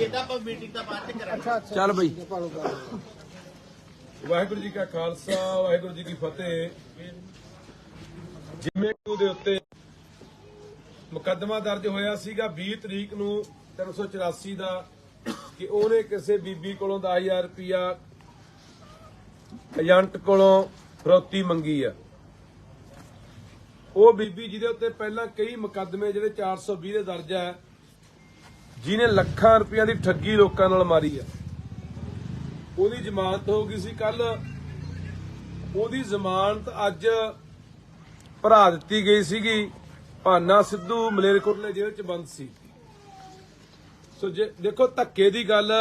ਇਹਦਾ ਆਪਾਂ ਮੀਟਿੰਗ ਦਾ ਬਾਅਦ ਚ ਕਰਾਂਗੇ। ਚੱਲ ਬਈ। ਵਾਹਿਗੁਰੂ ਜੀ ਕਾ ਖਾਲਸਾ ਵਾਹਿਗੁਰੂ ਜੀ ਕੀ ਫਤਿਹ। ਜਿਵੇਂ ਕਿ ਉਹਦੇ ਉੱਤੇ ਮੁਕੱਦਮਾ ਦਰਜ ਹੋਇਆ ਸੀਗਾ 20 ਤਰੀਕ ਨੂੰ 384 ਦਾ ਕਿ ਉਹਨੇ ਕਿਸੇ ਬੀਬੀ ਕੋਲੋਂ 10000 ਰੁਪਇਆ ਏਜੰਟ ਕੋਲੋਂ ਫਰੋਤੀ ਮੰਗੀ ਆ। ਉਹ ਬੀਬੀ ਜਿਹਦੇ ਉੱਤੇ ਪਹਿਲਾਂ ਕਈ ਮੁਕੱਦਮੇ ਜਿਹੜੇ 420 ਦੇ ਦਰਜ ਆ ਜਿਹਨੇ ਲੱਖਾਂ ਰੁਪਈਆਂ ਦੀ ਠੱਗੀ ਲੋਕਾਂ ਨਾਲ ਮਾਰੀ ਆ। ਉਹਦੀ ਜ਼ਮਾਨਤ ਹੋ ਗਈ ਸੀ ਕੱਲ ਉਹਦੀ ਜ਼ਮਾਨਤ ਅੱਜ ਭਰਾ ਦਿੱਤੀ ਗਈ ਸੀਗੀ। ਭਾਨਾ ਸਿੱਧੂ ਮਲੇਰਕੋਟਲੇ ਜੇਲ੍ਹ ਚ ਬੰਦ ਸੀ। ਸੋ ਜੇ ਦੇਖੋ ਧੱਕੇ ਦੀ ਗੱਲ,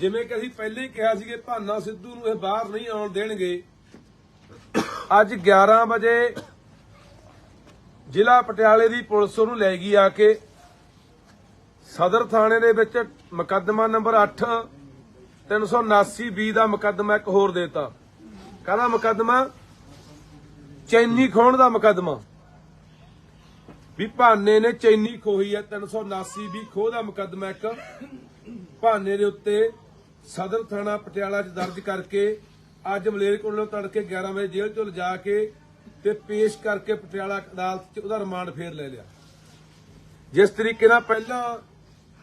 ਜਿਵੇਂ ਕਿ ਅਸੀਂ ਪਹਿਲੇ ਹੀ ਕਿਹਾ ਸੀ ਕਿ ਭਾਨਾ ਸਿੱਧੂ ਨੂੰ ਇਹ ਬਾਹਰ ਨਹੀਂ ਆਉਣ ਦੇਣਗੇ। ਅੱਜ 11 ਵਜੇ ਜ਼ਿਲ੍ਹਾ ਪਟਿਆਲੇ ਦੀ ਪੁਲਿਸ ਉਹਨੂੰ ਲੈ ਗਈ ਆ ਕੇ ਸਦਰ ਥਾਣੇ ਦੇ ਵਿੱਚ ਮੁਕੱਦਮਾ ਨੰਬਰ 8 379 ਬੀ ਦਾ ਮੁਕੱਦਮਾ ਇੱਕ ਹੋਰ ਦੇਤਾ। ਕਾਹਦਾ ਮੁਕੱਦਮਾ? ਚੈਨੀ ਖੋਣ ਦਾ ਮੁਕੱਦਮਾ। ਵੀ ਭਾਨੇ ਨੇ ਚੈਨੀ ਖੋਹੀ ਹੈ 379 ਵੀ ਖੋਹ ਦਾ ਮੁਕੱਦਮਾ ਇੱਕ। ਭਾਨੇ ਦੇ ਉੱਤੇ ਸਦਰ ਥਾਣਾ ਪਟਿਆਲਾ 'ਚ ਦਰਜ ਕਰਕੇ ਅੱਜ ਮਲੇਰਕੋਟਲੋਂ ਤੜਕੇ 11 ਵਜੇ ਜੇਲ੍ਹ ਚੋਂ ਲਿਜਾ ਕੇ ਤੇ ਪੇਸ਼ ਕਰਕੇ ਪਟਿਆਲਾ ਅਦਾਲਤ 'ਚ ਉਹਦਾ ਰਿਮਾਂਡ ਫੇਰ ਲੈ ਲਿਆ। ਜਿਸ ਤਰੀਕੇ ਨਾਲ ਪਹਿਲਾਂ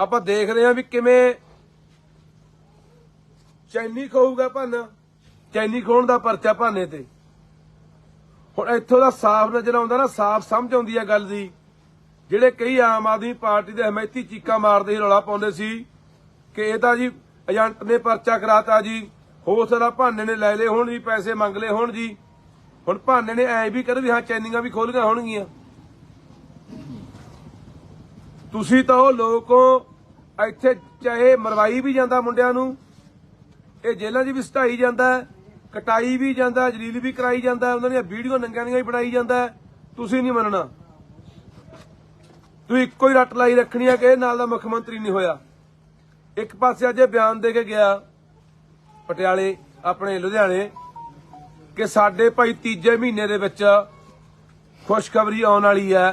ਆਪਾਂ ਦੇਖ ਰਹੇ ਹਾਂ ਵੀ ਕਿਵੇਂ ਚੈਨੀ ਖੋਊਗਾ ਭਾਨਾ। ਚੈਨੀ ਖੋਣ ਦਾ ਪਰਚਾ ਭਾਨੇ ਤੇ। ਹੁਣ ਇੱਥੋਂ ਦਾ ਸਾਫ਼ ਨਜ਼ਰ ਆਉਂਦਾ ਨਾ, ਸਾਫ਼ ਸਮਝ ਆਉਂਦੀ ਹੈ ਗੱਲ ਦੀ। ਜਿਹੜੇ ਕਈ ਆਮ ਆਦਮੀ ਪਾਰਟੀ ਦੇ ਹਮਾਇਤੀ ਚੀਕਾਂ ਮਾਰਦੇ ਸੀ, ਰੌਲਾ ਪਾਉਂਦੇ ਸੀ ਕਿ ਇਹ ਤਾਂ ਜੀ ਏਜੰਟ ਨੇ ਪਰਚਾ ਕਰਾਤਾ ਜੀ ਹੋ ਸਕਦਾ ਭਾਨੇ ਨੇ ਲੈ ਲਏ ਹੋਣ ਜੀ ਪੈਸੇ ਮੰਗ ਲਏ ਹੋਣ ਜੀ। ਹੁਣ ਭਾਨੇ ਨੇ ਐ ਵੀ ਕਰ ਵੀ ਹਾਂ, ਚੈਨੀਆਂ ਵੀ ਖੋਲੀਆਂ ਹੋਣਗੀਆਂ ਤੁਸੀਂ ਤਾਂ ਉਹ ਲੋਕੋ ਇੱਥੇ ਚਾਹੇ ਮਰਵਾਈ ਵੀ ਜਾਂਦਾ ਮੁੰਡਿਆਂ ਨੂੰ ਇਹ ਜੇਲ੍ਹਾਂ 'ਚ ਵੀ ਸਟਾਈ ਜਾਂਦਾ ਕਟਾਈ ਵੀ ਜਾਂਦਾ ਜਲੀਲ ਵੀ ਕਰਾਈ ਜਾਂਦਾ ਹੈ, ਉਹਨਾਂ ਦੀਆਂ ਵੀਡੀਓ ਨੰਗਿਆਂ ਦੀਆਂ ਵੀ ਬਣਾਈ ਜਾਂਦਾ ਤੁਸੀਂ ਨਹੀਂ ਮੰਨਣਾ। ਤੁਸੀਂ ਇੱਕੋ ਹੀ ਰੱਟ ਲਾਈ ਰੱਖਣੀ ਹੈ ਕਿ ਇਹ ਨਾਲ ਦਾ ਮੁੱਖ ਮੰਤਰੀ ਨਹੀਂ ਹੋਇਆ। ਇੱਕ ਪਾਸੇ ਅੱਜ ਇਹ ਬਿਆਨ ਦੇ ਕੇ ਗਿਆ ਪਟਿਆਲੇ ਆਪਣੇ ਲੁਧਿਆਣੇ ਕਿ ਸਾਡੇ ਭਾਈ ਤੀਜੇ ਮਹੀਨੇ ਦੇ ਵਿੱਚ ਖੁਸ਼ਖਬਰੀ ਆਉਣ ਵਾਲੀ ਹੈ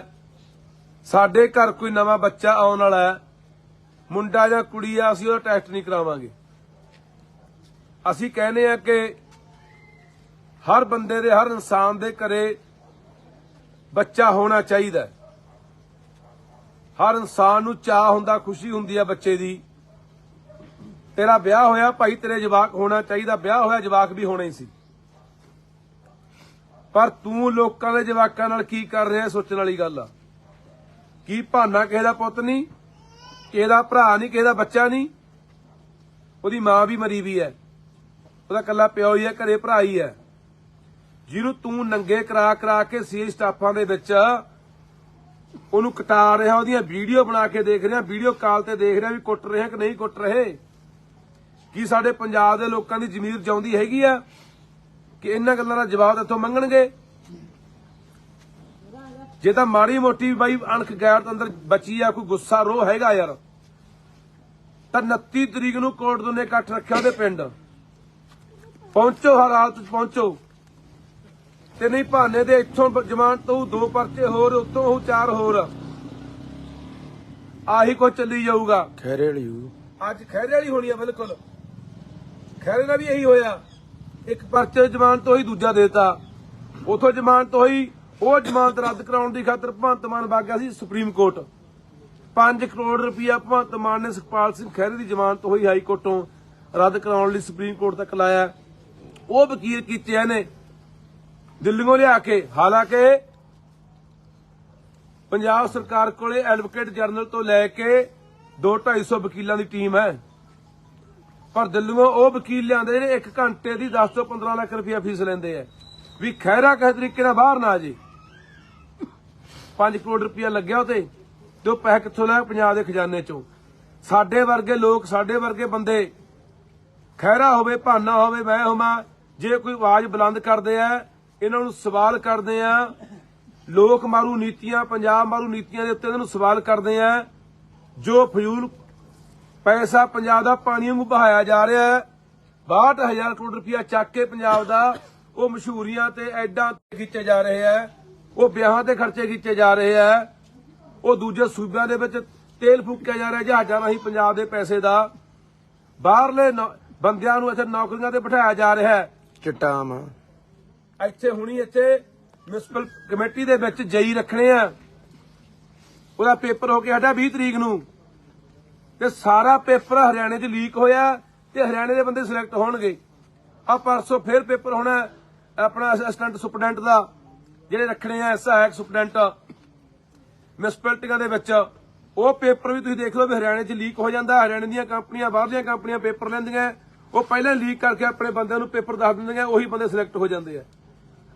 ਸਾਡੇ ਘਰ ਕੋਈ ਨਵਾਂ ਬੱਚਾ ਆਉਣ ਵਾਲਾ ਹੈ ਮੁੰਡਾ ਜਾਂ ਕੁੜੀ ਆ, ਅਸੀਂ ਉਹਦਾ ਟੈਸਟ ਨਹੀਂ ਕਰਾਵਾਂਗੇ। ਅਸੀਂ ਕਹਿੰਦੇ ਆ ਕਿ ਹਰ ਬੰਦੇ ਦੇ, ਹਰ ਇਨਸਾਨ ਦੇ ਘਰੇ ਬੱਚਾ ਹੋਣਾ ਚਾਹੀਦਾ ਹਰ ਇਨਸਾਨ ਨੂੰ ਚਾਹ ਹੁੰਦਾ, ਖੁਸ਼ੀ ਹੁੰਦੀ ਆ ਬੱਚੇ ਦੀ। ਤੇਰਾ ਵਿਆਹ ਹੋਇਆ, ਭਾਈ ਤੇਰੇ ਜਵਾਕ ਹੋਣਾ ਚਾਹੀਦਾ, ਵਿਆਹ ਹੋਇਆ ਜਵਾਕ ਵੀ ਹੋਣਾ ਹੀ ਸੀ। ਪਰ ਤੂੰ ਲੋਕਾਂ ਦੇ ਜਵਾਕਾਂ ਨਾਲ ਕੀ ਕਰ ਰਿਹਾ, ਸੋਚਣ ਵਾਲੀ ਗੱਲ ਆ। ਕੀ ਭਾਨਾ ਕਿਸੇ ਦਾ ਪੁੱਤ ਨਹੀਂ? ਕਿਸੇ ਦਾ ਭਰਾ ਨਹੀਂ ਕਿਸੇ ਦਾ ਬੱਚਾ ਨਹੀਂ, ਉਹਦੀ ਮਾਂ ਵੀ ਮਰੀ ਵੀ ਹੈ। ਉਹਦਾ ਕੱਲਾ ਪਿਓ ਹੀ ਹੈ, ਘਰੇ ਭਰਾ ਹੀ ਹੈ। ਜਿਹਨੂੰ ਤੂੰ ਨੰਗੇ ਕਰਾ ਕਰਾ ਕੇ ਸੀ ਸਟਾਫਾਂ ਦੇ ਵਿੱਚ, ਉਹਨੂੰ ਕਟਾ ਰਿਹਾ, ਉਹਦੀਆਂ ਵੀਡੀਓ ਬਣਾ ਕੇ ਦੇਖ ਰਿਹਾ, ਵੀਡੀਓ ਕਾਲ ਤੇ ਦੇਖ ਰਿਹਾ ਵੀ ਕੁੱਟ ਰਿਹਾ ਕਿ ਨਹੀਂ ਕੁੱਟ ਰਹੇ। ਕੀ ਸਾਡੇ ਪੰਜਾਬ ਦੇ ਲੋਕਾਂ ਦੀ ਜ਼ਮੀਰ ਜਾਉਂਦੀ ਹੈਗੀ ਆ? ਕਿ ਇਹਨਾਂ ਗੱਲਾਂ ਦਾ ਜਵਾਬ ਇੱਥੋਂ ਮੰਗਣਗੇ? ਜੇ ਤਾਂ ਮਾੜੀ ਮੋਟੀ ਬਾਈ ਅਣਖ ਗੈਰਤ ਅੰਦਰ ਬਚੀ ਆ ਕੋਈ ਗੁੱਸਾ ਰੋ ਹੈਗਾ ਯਾਰ। ਤਾਂ 29 ਤਰੀਕ ਨੂੰ ਕੋਰਟ ਤੋਂ ਨੇ ਇਕੱਠ ਰੱਖਿਆ ਉਹਦੇ ਪਿੰਡ। ਪਹੁੰਚੋ ਹਾਲਤ ਪਹੁੰਚੋ। ਤੇ ਨਹੀਂ ਭਾਨੇ ਦੇ ਇੱਥੋਂ ਜ਼ਮਾਨਤ ਤੋਂ ਦੋ ਪਰਚੇ ਹੋਰ ਉੱਤੋਂ ਉਹ ਚਾਰ ਹੋਰ। ਆਹੀ ਕੋ ਚੱਲੀ ਜਾਊਗਾ। ਖੈਰੇ ਵਾਲੀ ਅੱਜ ਖੈਰੇ ਵਾਲੀ ਹੋਣੀ ਆ ਬਿਲਕੁਲ। ਖੈਰੇ ਦਾ ਵੀ ਇਹੀ ਹੋਇਆ। ਇੱਕ ਪਰਚੇ ਜ਼ਮਾਨਤ ਹੋਈ ਦੂਜਾ ਦੇਤਾ। ਉਥੋਂ ਜ਼ਮਾਨਤ ਹੋਈ ਉਹ ਜ਼ਮਾਨਤ ਰੱਦ ਕਰਾਉਣ ਦੀ ਖਾਤਰ ਭਗਵੰਤ ਮਾਨ ਵਗ ਸੀ ਸੁਪਰੀਮ ਕੋਰਟ। 5 ਕਰੋੜ ਰੁਪਇਆ ਭਗਵੰਤ ਮਾਨ ਨੇ ਸੁਖਪਾਲ ਸਿੰਘ ਖਹਿਰੇ ਦੀ ਜ਼ਮਾਨਤ ਹੋਈ ਹਾਈ ਕੋਰਟੋਂ ਰੱਦ ਕਰਾਉਣ ਲਈ ਸੁਪਰੀਮ ਕੋਰਟ ਤੱਕ ਲਾਇਆ। ਉਹ ਵਕੀਲ ਕੀਤੇ ਇਹਨੇ। ਦਿੱਲੀੋਂ ਲਿਆ ਕੇ, ਹਾਲਾਂਕਿ ਪੰਜਾਬ ਸਰਕਾਰ ਕੋਲੇ ਐਡਵੋਕੇਟ ਜਨਰਲ ਤੋਂ ਲੈ ਕੇ 2-250 ਵਕੀਲਾਂ ਦੀ ਟੀਮ ਹੈ। ਪਰ ਦਿੱਲੀੋਂ ਉਹ ਵਕੀਲ ਲਿਆਂਦੇ ਜਿਹੜੇ 1 ਘੰਟੇ ਦੀ 10 ਤੋਂ 15 ਲੱਖ ਰੁਪਇਆ ਫੀਸ ਲੈਂਦੇ ਆ। ਵੀ ਖੈਰਾ ਕਿਸੇ ਤਰੀਕੇ ਨਾਲ ਬਾਹਰ ਨਾ ਆ ਜੇ। 5 ਕਰੋੜ ਰੁਪਇਆ ਲੱਗਿਆ ਉਤੇ ਤੇ ਉਹ ਪੈਸੇ ਕਿੱਥੋਂ ਲਿਆ ਪੰਜਾਬ ਦੇ ਖਜ਼ਾਨੇ ਚੋਂ। ਸਾਡੇ ਵਰਗੇ ਲੋਕ, ਸਾਡੇ ਵਰਗੇ ਬੰਦੇ ਖੈਰਾ ਹੋਵੇ, ਭਾਨਾ ਹੋਵੇ, ਮੈਂ ਹੋਵਾਂ, ਜੇ ਕੋਈ ਆਵਾਜ਼ ਬੁਲੰਦ ਕਰਦੇ ਆ, ਇਹਨਾਂ ਨੂੰ ਸਵਾਲ ਕਰਦੇ ਆ, ਲੋਕ ਮਾਰੂ ਨੀਤੀਆਂ, ਪੰਜਾਬ ਮਾਰੂ ਨੀਤੀਆਂ ਦੇ ਉੱਤੇ ਇਹਨਾਂ ਨੂੰ ਸਵਾਲ ਕਰਦੇ ਆ, ਜੋ ਫਜ਼ੂਲ ਪੈਸਾ ਪੰਜਾਬ ਦਾ ਪਾਣੀ ਵਾਂਗੂ ਬਹਾਇਆ ਜਾ ਰਿਹਾ ਹੈ 62000 ਕਰੋੜ ਰੁਪਇਆ ਚੱਕ ਕੇ ਪੰਜਾਬ ਦਾ ਉਹ ਮਸ਼ਹੂਰੀਆਂ ਤੇ ਐਡਾਂ ਖਿੱਚੇ ਜਾ ਰਹੇ ਹੈ ਉਹ ਵਿਆਹਾਂ ਤੇ ਖਰਚੇ ਖਿੱਚੇ ਜਾ ਰਹੇ ਆ। ਉਹ ਦੂਜੇ ਸੂਬਿਆਂ ਦੇ ਵਿੱਚ ਤੇਲ ਫੂਕਿਆ ਜਾ ਰਿਹਾ ਜਹਾਜ਼ਾਂ ਰਾਹੀਂ ਪੰਜਾਬ ਦੇ ਪੈਸੇ ਦਾ। ਬਾਹਰਲੇ ਬੰਦਿਆਂ ਨੂੰ ਇੱਥੇ ਨੌਕਰੀਆਂ ਤੇ ਬਿਠਾਇਆ ਜਾ ਰਿਹਾ ਹੈ। ਚਿੱਟਾ ਆਮ ਆ। ਇੱਥੇ ਹੁਣੀ ਇੱਥੇ ਮਿਊਨਿਸਪਲ ਕਮੇਟੀ ਦੇ ਵਿੱਚ ਜਈ ਰੱਖਣੇ ਆ। ਉਹਦਾ ਪੇਪਰ ਹੋ ਕੇ ਹਟਾ 20 ਤਰੀਕ ਨੂੰ। ਤੇ ਸਾਰਾ ਪੇਪਰ ਹਰਿਆਣੇ 'ਚ ਲੀਕ ਹੋਇਆ ਤੇ ਹਰਿਆਣੇ ਦੇ ਬੰਦੇ ਸਿਲੈਕਟ ਹੋਣਗੇ। ਆ ਪਰਸੋਂ ਫੇਰ ਪੇਪਰ ਹੋਣਾ ਆਪਣਾ ਅਸਿਸਟੈਂਟ ਸੁਪਰਡੈਂਟ ਦਾ। ਜਿਹੜੇ ਰੱਖਣੇ ਆ ਸਹਾਇਕ ਸੁਪਰਡੈਂਟ ਮਿਊਨਿਸਪੈਲਿਟੀਆਂ ਦੇ ਵਿੱਚ ਉਹ ਪੇਪਰ ਵੀ ਤੁਸੀਂ ਦੇਖ ਲਓ ਵੀ ਹਰਿਆਣੇ 'ਚ ਲੀਕ ਹੋ ਜਾਂਦਾ ਹਰਿਆਣੇ ਦੀਆਂ ਕੰਪਨੀਆਂ ਬਾਹਰਲੀਆਂ ਕੰਪਨੀਆਂ ਪੇਪਰ ਲੈਂਦੀਆਂ ਉਹ ਪਹਿਲਾਂ ਲੀਕ ਕਰਕੇ ਆਪਣੇ ਬੰਦਿਆਂ ਨੂੰ ਪੇਪਰ ਦੱਸ ਦਿੰਦੀਆਂ ਉਹੀ ਬੰਦੇ ਸਿਲੈਕਟ ਹੋ ਜਾਂਦੇ ਆ।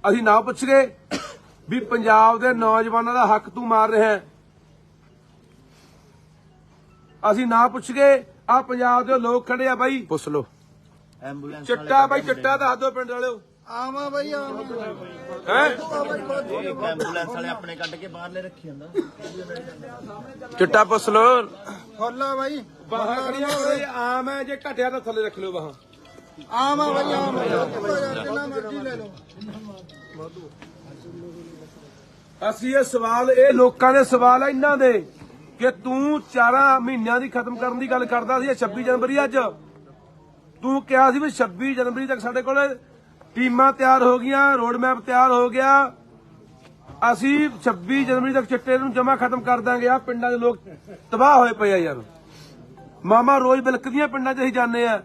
ਅਸੀਂ ਨਾ ਪੁੱਛ ਗਏ ਵੀ ਪੰਜਾਬ ਦੇ ਨੌਜਵਾਨਾਂ ਦਾ ਹੱਕ ਤੂੰ ਮਾਰ ਰਿਹਾ ਅਸੀਂ ਨਾ ਪੁੱਛ ਗਏ ਆ ਪੰਜਾਬ ਦੇ ਲੋਕ ਖੜੇ ਆ ਬਾਈ। ਪੁੱਛ ਲੋ ਐਂਬੂਲੈਂਸ ਚਿੱਟਾ ਬਾਈ ਚਿੱਟਾ ਦੱਸ ਦਿਓ ਪਿੰਡ ਵਾਲਿਓ। ਆਵਾਂ ਬਈ ਆਵਾਂ। ਹੈ? ਐਂਬੂਲੈਂਸ ਵਾਲੇ ਆਪਣੇ ਕੱਢ ਕੇ ਬਾਹਰਲੇ ਰੱਖੀ ਜਾਂਦਾ। ਚਿੱਟਾ ਪੁੱਛ ਲੋ ਖੋਲਾ ਬਾਈ ਬਾਹਾਂ ਖੜੀਆਂ ਹੋਏ ਆਮ ਹੈ ਜੇ ਘਟਿਆ ਤਾਂ ਥੱਲੇ ਰੱਖ ਲਿਓ ਬਾਹਾਂ। ਆਵਾਂ ਬਈ ਆਵਾਂ। ਜਿੰਨਾ ਮਰਜ਼ੀ ਲੈ ਲਓ। ਅਸੀਂ ਇਹ ਸਵਾਲ ਇਹ ਲੋਕਾਂ ਦੇ ਸਵਾਲ ਆ ਇਹਨਾਂ ਦੇ। ਕਿ ਤੂੰ 4 ਮਹੀਨਿਆਂ ਦੀ ਖਤਮ ਕਰਨ ਦੀ ਗੱਲ ਕਰਦਾ ਸੀ ਇਹ 26 ਜਨਵਰੀ ਅੱਜ। ਤੂੰ ਕਿਹਾ ਸੀ ਵੀ 26 ਜਨਵਰੀ ਤੱਕ ਸਾਡੇ ਕੋਲ ਟੀਮਾਂ ਤਿਆਰ ਹੋ ਗਈਆਂ ਰੋਡ ਮੈਪ ਤਿਆਰ ਹੋ ਗਿਆ। ਅਸੀਂ 26 ਜਨਵਰੀ ਤੱਕ ਚਿੱਟੇ ਨੂੰ ਜਮਾ ਖਤਮ ਕਰ ਦਾਂਗੇ। ਆ ਪਿੰਡਾਂ ਦੇ ਲੋਕ ਤਬਾਹ ਹੋਏ ਪਏ ਆ ਯਾਰ। ਮਾਮਾ ਰੋਜ਼ ਬਿਲਕਦੀਆਂ ਪਿੰਡਾਂ 'ਚ ਅਸੀਂ ਜਾਂਦੇ ਆ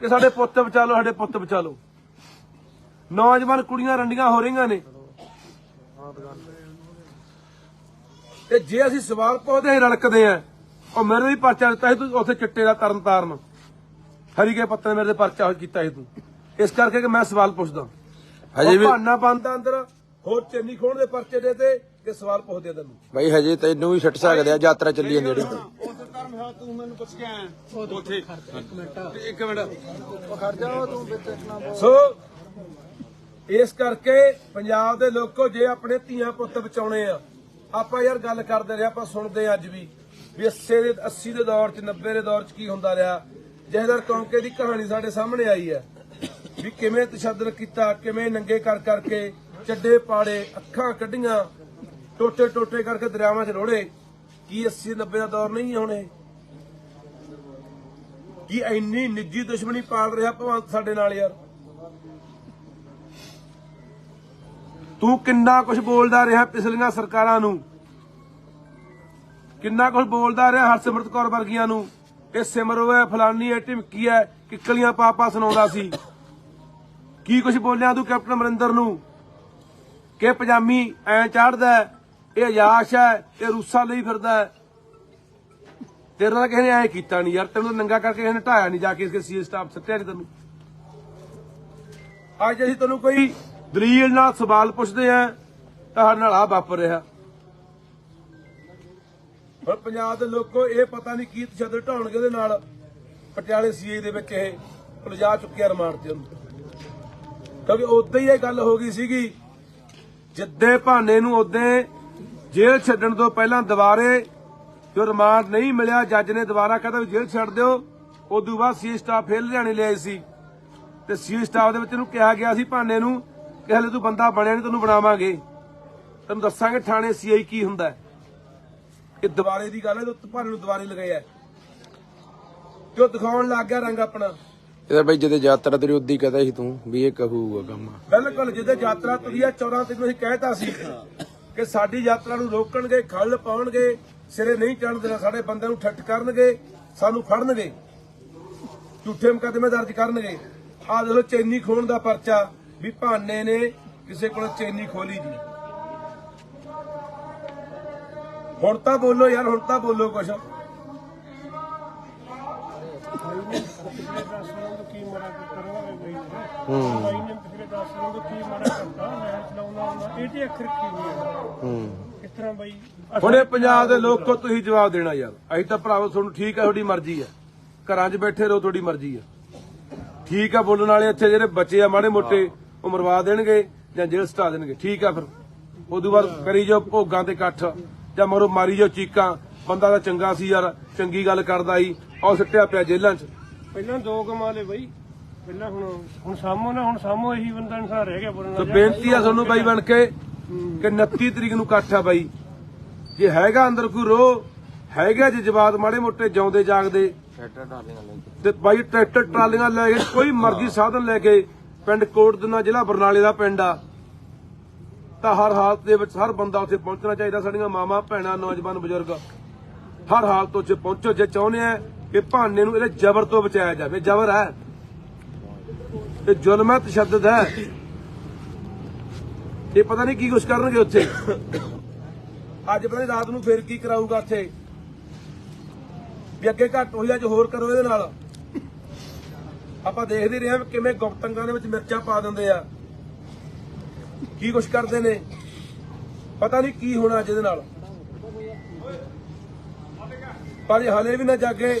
ਕਿ ਸਾਡੇ ਪੁੱਤ ਬਚਾ ਲਓ, ਸਾਡੇ ਪੁੱਤ ਬਚਾ ਲਓ। ਨੌਜਵਾਨ ਕੁੜੀਆਂ ਰੰਡੀਆਂ ਹੋ ਰਹੀਆਂ ਨੇ। ਤੇ ਜੇ ਅਸੀਂ ਸਵਾਲ ਪੁੱਛਦੇ ਹਾਂ, ਰਲਕਦੇ ਆ ਉਹ ਮੇਰੇ ਵੀ ਪਰਚਾ ਦਿੱਤਾ ਸੀ, ਤੂੰ ਉੱਥੇ ਚਿੱਟੇ ਦਾ ਤਰਨ ਤਾਰਨ। ਹਰੀਕੇ ਪੱਤੇ ਨੇ ਮੇਰੇ ਤੇ ਪਰਚਾ ਕੀਤਾ ਸੀ ਤੂੰ। ਇਸ ਕਰਕੇ ਕਿ ਮੈਂ ਸਵਾਲ ਪੁੱਛਦਾ। ਹਜੇ ਵੀ ਭਾਨਾ ਬੰਦਾ ਅੰਦਰ ਹੋਰ ਚੰਨੀ ਖੋਣ ਦੇ ਪਰਚੇ ਦੇ ਤੇ ਕਿ ਸਵਾਲ ਪੁੱਛਦੇ ਤੈਨੂੰ? ਬਾਈ ਹਜੇ ਤੈਨੂੰ ਵੀ ਛੱਡ ਸਕਦੇ ਆ ਯਾਤਰਾ ਚੱਲੀ ਜਾਂਦੀ ਜਿਹੜੀ। ਉਸੇ ਧਰਮ ਹੈ ਤੂੰ ਮੈਨੂੰ ਪੁੱਛ ਕੇ ਆਇਆ। ਉੱਥੇ। ਇੱਕ ਮਿੰਟ। ਖੜ ਜਾ ਤੂੰ ਵਿੱਚ ਨਾ ਬੋਲ ਸੋ ਇਸ ਕਰਕੇ ਪੰਜਾਬ ਦੇ ਲੋਕੋ ਜੇ ਆਪਣੇ ਧੀਆਂ ਪੁੱਤ ਬਚਾਉਣੇ ਆ ਆਪਾਂ ਯਾਰ ਗੱਲ ਕਰਦੇ ਰਹੇ ਆਪਾਂ ਸੁਣਦੇ ਆ ਅੱਜ ਵੀ ਵੀ 80 ਦੇ 80 ਦੇ ਦੌਰ ਚ 90 ਦੇ ਦੌਰ ਚ ਕੀ ਹੁੰਦਾ ਰਿਹਾ। ਜਹਦਰ ਕੌਂਕੇ ਦੀ ਕਹਾਣੀ ਸਾਡੇ ਸਾਹਮਣੇ ਆਈ ਹੈ। ਵੀ ਕਿਵੇਂ ਤਸ਼ੱਦਦ ਕੀਤਾ, ਕਿਵੇਂ ਨੰਗੇ ਕਰ ਕਰਕੇ ਚੱਡੇ ਪਾੜੇ, ਅੱਖਾਂ ਕੱਢੀਆਂ, ਟੋਟੇ ਟੋਟੇ ਕਰਕੇ ਦਰਿਆਵਾਂ 'ਚ ਰੋੜੇ, ਕੀ 80 90 ਦਾ ਦੌਰ ਨਹੀਂ ਹੈ ਹੁਣ? ਇਹ ਕੀ ਇੰਨੀ ਨਿੱਜੀ ਦੁਸ਼ਮਣੀ ਪਾਲ ਰਿਹਾ ਭਗਵੰਤ ਸਾਡੇ ਨਾਲ ਯਾਰ? ਤੂੰ ਕਿੰਨਾ ਕੁਝ ਬੋਲਦਾ ਰਿਹਾ ਪਿਛਲੀਆਂ ਸਰਕਾਰਾਂ ਨੂੰ? ਕਿੰਨਾ ਕੁਝ ਬੋਲਦਾ ਰਿਹਾ ਹਰਸਿਮਰਤ ਕੌਰ ਵਰਗੀਆਂ ਨੂੰ? ਇਹ ਸਿਮਰੋ ਹੈ ਫਲਾਨੀ ਹੈ ਢਿਮਕੀ ਹੈ ਕਿੱਕਲੀਆਂ ਪਾਪਾ ਸੁਣਾਉਂਦਾ ਸੀ। ਕੀ ਕੁਝ ਬੋਲਿਆ ਤੂੰ, ਕੈਪਟਨ ਅਮਰਿੰਦਰ ਨੂੰ? ਕਿ ਪਜਾਮੀ ਐ ਚੜਦਾ ਇਹ ਯਾਸ਼ ਹੈ, ਇਹ ਰੂਸਾ ਲਈ ਫਿਰਦਾ ਹੈ। ਤੇਰੇ ਨਾਲ ਕਿਸੇ ਨੇ ਐ ਕੀਤਾ ਨਹੀਂ ਯਾਰ, ਤੈਨੂੰ ਨੰਗਾ ਕਰਕੇ ਕਿਸੇ ਨੇ ਢਾਇਆ ਨਹੀਂ ਜਾ ਕੇ ਇਸਕੇ ਸੀ ਸਟਾਫ ਸੱਤਿਆ ਨਹੀਂ ਤੈਨੂੰ। ਅੱਜ ਅਸੀਂ ਤੈਨੂੰ ਕੋਈ ਦਲੀਲ ਨਾਲ ਸਵਾਲ ਪੁੱਛਦੇ ਆ ਤਾਂ ਸਾਡੇ ਨਾਲ ਆ ਵਾਪਰ ਰਿਹਾ। ਹੁਣ ਪੰਜਾਬ ਦੇ ਲੋਕੋ ਇਹ ਪਤਾ ਨਹੀਂ ਕੀ ਤਸ਼ੱਦਦ ਢਾਉਣਗੇ ਉਹਦੇ ਨਾਲ। ਪਟਿਆਲੇ ਸੀਏ ਦੇ ਵਿੱਚ ਇਹ ਉਲਝਾ ਚੁੱਕਿਆ ਰਿਮਾਂਡ ਤੇ ਉਹਨੂੰ। ਕਿਉਂਕਿ ਉਦੋਂ ਹੀ ਇਹ ਗੱਲ ਹੋ ਗਈ ਸੀਗੀ, ਜਿੱਦੇ ਭਾਨੇ ਨੂੰ ਉਦੋਂ ਜੇਲ੍ਹ ਛੱਡਣ ਤੋਂ ਪਹਿਲਾਂ ਦੁਬਾਰੇ ਜੋ ਰਿਮਾਂਡ ਨਹੀਂ ਮਿਲਿਆ, ਜੱਜ ਨੇ ਦੁਬਾਰਾ ਕਹਿੰਦਾ ਵੀ ਜੇਲ੍ਹ ਛੱਡ ਦਿਓ। ਉਦੋਂ ਬਾਅਦ ਸੀ ਸਟਾਫ ਫੇਰ ਲੁਧਿਆਣੇ ਲਿਆਏ ਸੀ। ਤੇ ਸੀ ਸਟਾਫ ਦੇ ਵਿੱਚ ਇਹਨੂੰ ਕਿਹਾ ਗਿਆ ਸੀ ਭਾਨੇ ਨੂੰ ਕਿ ਹਲੇ ਤੂੰ ਬੰਦਾ ਬਣਿਆ ਨਹੀਂ, ਤੈਨੂੰ ਬਣਾਵਾਂਗੇ। ਤੈਨੂੰ ਦੱਸਾਂਗੇ ਥਾਣੇ ਸੀਆਈ ਕੀ ਹੁੰਦਾ ਇਹ ਦੁਬਾਰੇ ਦੀ ਗੱਲ ਹੈ, ਤੇ ਭਾਨੇ ਨੂੰ ਦੁਬਾਰੇ ਲਗਾਇਆ ਜੋ ਦਿਖਾਉਣ ਲੱਗ ਗਿਆ ਰੰਗ ਆਪਣਾ। ਇਹਦਾ ਬਾਈ ਜਦੋਂ ਯਾਤਰਾ ਤੇਰੀ ਉਦੀ ਕਹਦਾ ਸੀ ਤੂੰ, ਵੀ ਇਹ ਕਹੂਗਾ ਕੰਮ। ਬਿਲਕੁਲ, ਜਿਹਦੇ ਯਾਤਰਾ ਤੁਰੀ ਆ 14 ਤਰੀਕ ਨੂੰ ਅਸੀਂ ਕਹਿਤਾ ਸੀ ਕਿ ਸਾਡੀ ਯਾਤਰਾ ਨੂੰ ਰੋਕਣਗੇ, ਖੱਲ ਪਾਉਣਗੇ, ਸਿਰੇ ਨਹੀਂ ਚੜਨ ਦੇਣਾ ਸਾਡੇ ਬੰਦਿਆਂ ਨੂੰ ਠੱਠ ਕਰਨਗੇ, ਸਾਨੂੰ ਫੜਨਗੇ, ਝੂਠੇ ਮੁਕੱਦਮੇ ਦਰਜ ਕਰਨਗੇ। ਆਹ ਦੇਖੋ ਚੈਨੀ ਖੋਣ ਦਾ ਪਰਚਾ ਵੀ ਭਾਨੇ ਨੇ ਕਿਸੇ ਕੋਲ ਚੈਨੀ ਖੋਲੀ ਜੀ। ਹੁਣ ਤਾਂ ਬੋਲੋ ਯਾਰ, ਹੁਣ ਤਾਂ ਬੋਲੋ ਕੁਛ। ਪਿਛਲੇ 10 ਸਾਲਾਂ ਤੋਂ ਕੀ ਮਾੜਾ ਕਰਨਾ ਹੈ ਬਈ ਹੂੰ। ਬਾਈ ਨੇ ਪਿਛਲੇ 10 ਸਾਲਾਂ ਤੋਂ ਕੀ ਮਾੜਾ ਕਰਤਾ ਮੈਂ ਚਲਾਉਣਾ ਹੁੰਦਾ ਇਹ ਤੇ ਅੱਖਰ ਕੀ ਨਹੀਂ ਹੈ। ਹੂੰ ਇਸ ਤਰ੍ਹਾਂ ਬਾਈ? ਹੁਣ ਪੰਜਾਬ ਦੇ ਲੋਕੋ ਤੁਸੀਂ ਜਵਾਬ ਦੇਣਾ ਯਾਰ। ਅਸੀਂ ਤਾਂ ਭਰਾਵੋ ਤੁਹਾਨੂੰ ਠੀਕ ਹੈ ਤੁਹਾਡੀ ਮਰਜ਼ੀ ਹੈ ਘਰਾਂ 'ਚ ਬੈਠੇ ਰਹੋ ਤੁਹਾਡੀ ਮਰਜ਼ੀ ਹੈ ਠੀਕ ਆ ਬੋਲਣ ਵਾਲੇ ਇੱਥੇ ਜਿਹੜੇ ਬੱਚੇ ਆ ਮਾੜੇ ਮੋਟੇ ਉਹ ਮਰਵਾ ਦੇਣਗੇ ਜਾਂ ਜੇਲ੍ਹ ਸਟਾ ਦੇਣਗੇ। ਠੀਕ ਆ ਫਿਰ। ਉਦੋਂ ਬਾਅਦ ਕਰੀ ਜਾਓ ਭੋਗਾਂ ਤੇ ਇਕੱਠ ਜਾਂ ਮਰੋ ਮਾਰੀ ਜਾਓ ਚੀਕਾਂ। ਬੰਦਾ ਤਾਂ ਚੰਗਾ ਸੀ ਯਾਰ ਚੰਗੀ ਗੱਲ ਕਰਦਾ ਸੀ ਉਹ ਸਿੱਟਿਆ ਪਿਆ ਜੇਲ੍ਹਾਂ 'ਚ। ਪਹਿਲਾਂ ਦੋ ਕਮਾਲੇ ਬਈ। ਪਹਿਲਾਂ ਹੁਣ ਹੁਣ ਸਾਮੋ ਨਾ ਹੁਣ ਸਾਮੋ ਇਹੀ ਬੰਦਾ ਇਨਸਾਨ ਰਹਿ ਗਿਆ ਬੋਲਣ ਵਾਲਾ ਬੇਨਤੀ ਆ ਤੁਹਾਨੂੰ ਬਾਈ ਬਣ ਕੇ ਕਿ 29 ਤਰੀਕ ਨੂੰ ਇਕੱਠ ਆ ਬਾਈ। ਜੇ ਹੈਗਾ ਅੰਦਰ ਕੋਈ ਰੋ ਹੈਗਾ ਜੇ ਜਵਾਬ ਮਾੜੇ ਮੋਟੇ ਜਿਉਂਦੇ ਜਾਗਦੇ। ਤੇ ਬਾਈ ਟਰੈਕਟਰ ਟਰਾਲੀਆਂ ਲੈ ਕੇ ਕੋਈ ਮਰਜ਼ੀ ਸਾਧਨ ਲੈ ਕੇ ਪਿੰਡ ਕੋਟਦਨਾ ਜ਼ਿਲ੍ਹਾ ਬਰਨਾਲੇ ਦਾ ਪਿੰਡ ਆ। ਤਾਂ ਹਰ ਹਾਲਤ ਦੇ ਵਿੱਚ ਹਰ ਬੰਦਾ ਉੱਥੇ ਪਹੁੰਚਣਾ ਚਾਹੀਦਾ ਸਾਡੀਆਂ ਮਾਵਾਂ ਭੈਣਾਂ ਨੌਜਵਾਨ ਬਜ਼ੁਰਗ। ਹਰ ਹਾਲਤ ਉੱਥੇ ਪਹੁੰਚੋ ਜੇ ਚਾਹੁੰਦੇ ਆ ਕਿ ਭਾਨੇ ਨੂੰ ਇਹਦੇ ਜ਼ਬਰ ਤੋਂ ਬਚਾਇਆ ਜਾਵੇ, ਜ਼ਬਰ ਹੈ। ਤੇ ਜ਼ੁਲਮ ਹੈ, ਤਸ਼ੱਦਦ ਹੈ। ਇਹ ਪਤਾ ਨਹੀਂ ਕੀ ਕੁਛ ਕਰਨਗੇ ਉੱਥੇ। ਅੱਜ ਪਤਾ ਨਹੀਂ ਰਾਤ ਨੂੰ ਫੇਰ ਕੀ ਕਰਾਊਗਾ ਉੱਥੇ ਵੀ ਅੱਗੇ ਘੱਟ ਹੋਈ, ਅੱਜ ਹੋਰ ਕਰੋ ਇਹਦੇ ਨਾਲ। ਆਪਾਂ ਦੇਖਦੇ ਰਹੇ ਹਾਂ ਕਿਵੇਂ ਗੁਪਤੰਗਾਂ ਦੇ ਵਿੱਚ ਮਿਰਚਾਂ ਪਾ ਦਿੰਦੇ ਆ। ਕੀ ਕੁਛ ਕਰਦੇ ਨੇ। ਪਤਾ ਨਹੀਂ ਕੀ ਹੋਣਾ ਅੱਜ ਇਹਦੇ ਨਾਲ। ਪਰ ਹਲੇ ਵੀ ਨਾ ਜਾਗੇ।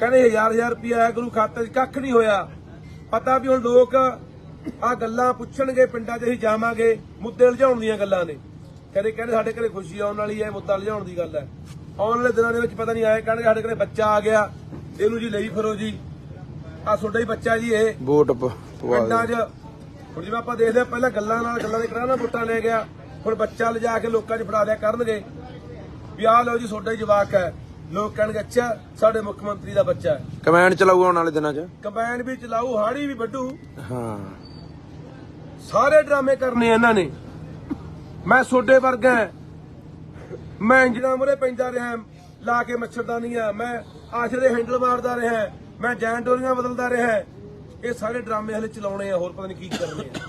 ਕਹਿੰਦੇ ਹਜ਼ਾਰ ਹਜ਼ਾਰ ਰੁਪਇਆ ਆਇਆ ਗੁਰੂ ਖਾਤੇ 'ਚ ਕੱਖ ਨਹੀਂ ਹੋਇਆ। ਪਤਾ ਵੀ ਹੁਣ ਲੋਕ ਆ ਗੱਲਾਂ ਪੁੱਛਣਗੇ ਪਿੰਡਾਂ 'ਚ ਅਸੀਂ ਜਾਵਾਂਗੇ ਮੁੱਦੇ ਲਜਾਉਣ ਦੀਆਂ ਗੱਲਾਂ ਨੇ। ਕਦੇ ਕਹਿੰਦੇ ਸਾਡੇ ਘਰੇ ਖੁਸ਼ੀ ਆਉਣ ਵਾਲੀ ਹੈ ਮੁੱਦਾ ਲਜਾਉਣ ਦੀ ਗੱਲ ਹੈ। ਆਉਣ ਵਾਲੇ ਦਿਨਾਂ ਦੇ ਵਿੱਚ ਪਤਾ ਨਹੀਂ ਆਏ ਕਹਿਣਗੇ ਸਾਡੇ ਘਰੇ ਬੱਚਾ ਆ ਗਿਆ ਇਹਨੂੰ ਜੀ ਲਈ ਫਿਰੋ ਜੀ। ਆ ਤੁਹਾਡਾ ਹੀ ਬੱਚਾ ਜੀ ਇਹ। ਵੋਟ ਪਿੰਡਾਂ 'ਚ ਹੁਣ ਜਿਵੇਂ ਆਪਾਂ ਦੇਖਦੇ ਆ ਪਹਿਲਾਂ ਗੱਲਾਂ ਨਾਲ ਗੱਲਾਂ ਦੇ ਕਰਾਣਾ ਵੋਟਾਂ ਲੈ ਗਿਆ ਹੁਣ ਬੱਚਾ ਲਿਜਾ ਕੇ ਲੋਕਾਂ 'ਚ ਫੜਾ ਦਿਆ ਕਰਨਗੇ। ਵੀ ਆਹ ਲਓ ਜੀ ਤੁਹਾਡਾ ਹੀ ਜਵਾਕ ਹੈ। ਲੋਕ ਕਹਿਣਗੇ ਅੱਛਾ ਸਾਡੇ ਮੁੱਖ ਮੰਤਰੀ ਦਾ ਬੱਚਾ ਹੈ। ਕਮੈਂਡ ਚਲਾਊ ਆਉਣ ਵਾਲੇ ਦਿਨਾਂ 'ਚ? ਕੰਬਾਈਨ ਵੀ ਚਲਾਊ ਹਾੜੀ ਵੀ ਵੱਢੂ। ਹਾਂ। ਸਾਰੇ ਡਰਾਮੇ ਕਰਨੇ ਇਹਨਾਂ ਨੇ। ਮੈਂ ਸੋਡੇ ਵਰਗਾ ਹਾਂ। ਮੈਂ ਇੰਜਣਾ ਮੁਰੇ ਪੈਂਦਾ ਰਿਹਾ ਲਾ ਕੇ ਮੱਛਰਦਾਨੀਆਂ ਮੈਂ ਆਸ਼ਰੇ ਹੈਂਡਲ ਮਾਰਦਾ ਰਿਹਾ ਮੈਂ ਜੈਨ ਡੋਰੀਆਂ ਬਦਲਦਾ ਰਿਹਾ ਇਹ ਸਾਰੇ ਡਰਾਮੇ ਹਲੇ ਚਲਾਉਣੇ ਆ ਹੋਰ ਪਤਾ ਨਹੀਂ ਕੀ ਕਰਨੇ ਆ।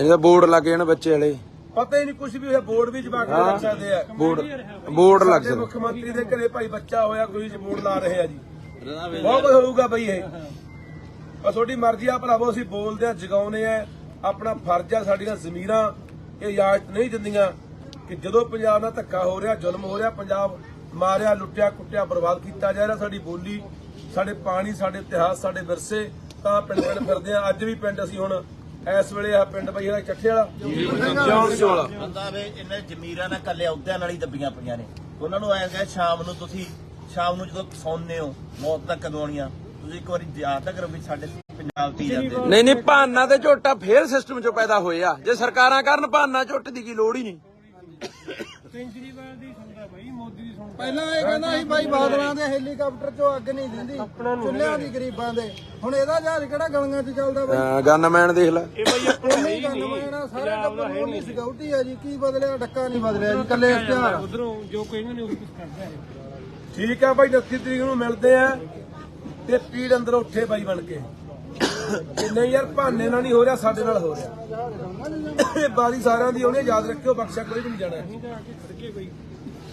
ਇਹਦਾ ਬੋਰਡ ਲੱਗ ਜਾਣ ਬੱਚੇ ਵਾਲੇ। ਪਤਾ ਹੀ ਨਹੀਂ ਕੁਝ ਵੀ ਹੋਇਆ ਬੋਰਡ ਵੀ ਜਵਾਕ ਦੇ ਲੱਗ ਸਕਦੇ ਆ। ਬੋਰਡ ਬੋਰਡ ਲੱਗ ਸਾਡੇ ਮੁੱਖ ਮੰਤਰੀ ਦੇ ਘਰੇ ਭਾਈ ਬੱਚਾ ਹੋਇਆ ਕੋਈ ਜੀ ਬੋਰਡ ਲਾ ਰਹੇ ਆ ਜੀ। ਬਹੁਤ ਕੁਝ ਹੋਊਗਾ ਬਈ ਇਹ। ਪਰ ਤੁਹਾਡੀ ਮਰਜ਼ੀ ਆ ਭਰਾਵੋ ਅਸੀਂ ਬੋਲਦੇ ਆ ਜਗਾਉਨੇ ਆ। ਆਪਣਾ ਫਰਜ਼ ਆ ਸਾਡੀਆਂ ਜ਼ਮੀਰਾਂ ਇਹ ਇਜਾਜ਼ਤ ਨਹੀਂ ਦਿੰਦੀਆਂ ਕਿ ਜਦੋਂ ਪੰਜਾਬ ਨਾਲ ਧੱਕਾ ਹੋ ਰਿਹਾ ਜ਼ੁਲਮ ਹੋ ਰਿਹਾ ਪੰਜਾਬ ਮਾਰਿਆ ਲੁੱਟਿਆ ਕੁੱਟਿਆ ਬਰਬਾਦ ਕੀਤਾ ਜਾ ਰਿਹਾ ਸਾਡੀ ਬੋਲੀ ਸਾਡੇ ਪਾਣੀ ਸਾਡੇ ਇਤਿਹਾਸ ਸਾਡੇ ਵਿਰਸੇ ਤਾਂ ਪਿੰਡ ਪਿੰਡ ਫਿਰਦੇ ਆ। ਅੱਜ ਵੀ ਪਿੰਡ ਅਸੀਂ ਹੁਣ ਇਸ ਵੇਲੇ ਆ ਪਿੰਡ ਬਈ ਇਹਦਾ ਚੱਠੇ ਵਾਲਾ। ਜੌਨ ਸਿੰਘ ਵਾਲਾ। ਬੰਦਾ ਵੇ ਇਹਨੇ ਜ਼ਮੀਰਾਂ ਨਾਲ ਕੱਲੇ ਅਹੁਦਿਆਂ ਨਾਲ ਹੀ ਦੱਬੀਆਂ ਪਈਆਂ ਨੇ। ਉਹਨਾਂ ਨੂੰ ਐਂ ਕਹੇ ਸ਼ਾਮ ਨੂੰ ਤੁਸੀਂ ਸ਼ਾਮ ਨੂੰ ਜਦੋਂ ਸੌਂਦੇ ਹੋ ਮੌਤ ਤੱਕ ਕਦੋਂ ਆਉਣੀਆਂ? ਤੁਸੀਂ ਇੱਕ ਵਾਰੀ ਯਾਦ ਤਾਂ ਕਰੋ ਵੀ ਸਾਡੇ ਪੰਜਾਬ ਦੀ ਜਾਂਦੇ ਨਹੀਂ ਨਹੀਂ ਭਾਨਾ ਤੇ ਝੋਟਾ ਫੇਰ ਸਿਸਟਮ 'ਚੋਂ ਪੈਦਾ ਹੋਏ ਆ। ਜੇ ਸਰਕਾਰਾਂ ਕਰਨ ਭਾਨਾ ਝੋਟੇ ਦੀ ਕੀ ਲੋੜ ਹੀ ਨਹੀਂ। ਕੇਜਰੀਵਾਲ ਦੀ ਸੁਣਦਾ ਬਾਈ ਮੋਦੀ ਦੀ ਸੁਣਦਾ। ਪਹਿਲਾਂ ਇਹ ਕਹਿੰਦਾ ਸੀ ਬਾਈ ਬਾਦਲਾਂ ਦੇ ਹੈਲੀਕਾਪਟਰ ਚੋਂ ਅੱਗ ਨਹੀਂ ਦਿੰਦੀ ਚੁੱਲ੍ਹਿਆਂ ਦੀ ਗਰੀਬਾਂ ਦੇ। ਹੁਣ ਇਹਦਾ ਜਹਾਜ਼ ਕਿਹੜਾ ਗਲੀਆਂ 'ਚ ਚੱਲਦਾ ਬਾਈ? ਗਨਮੈਨ ਦੇਖ ਲੈ। ਇਹ ਬਾਈ ਆਪਣਾ ਨਹੀਂ ਗੰਨਮੈਨ ਸਾਰੇ ਟੱਬਰ ਨੂੰ ਨਹੀਂ। ਸਿਕਿਉਰਿਟੀ ਆ ਜੀ ਕੀ ਬਦਲਿਆ ਡੱਕਾ ਨਹੀਂ ਬਦਲਿਆ ਜੀ ਕੱਲੇ ਇਸ਼ਤਿਹਾਰ ਉਧਰੋਂ ਜੋ ਕਹਿੰਦੇ ਨੇ ਉਹ ਕੁਝ ਕਰਦਾ ਹੈ। ਠੀਕ ਆ ਬਾਈ 29 ਤਰੀਕ ਨੂੰ ਮਿਲਦੇ ਆ ਤੇ ਪੀੜ ਅੰਦਰ ਉੱਠੇ ਬਾਈ ਬਣ ਕੇ। ਕਿ ਨਹੀਂ ਯਾਰ ਭਾਨੇ ਨਾਲ ਨਹੀਂ ਹੋ ਰਿਹਾ, ਸਾਡੇ ਨਾਲ ਹੋ ਰਿਹਾ। ਇਹ ਬਾਰੀ ਸਾਰਿਆਂ ਦੀ ਉਹਨੇ ਯਾਦ ਰੱਖਿਓ ਬਖਸ਼ਾ ਕੋਈ ਵੀ ਨਹੀਂ ਜਾਣਾ।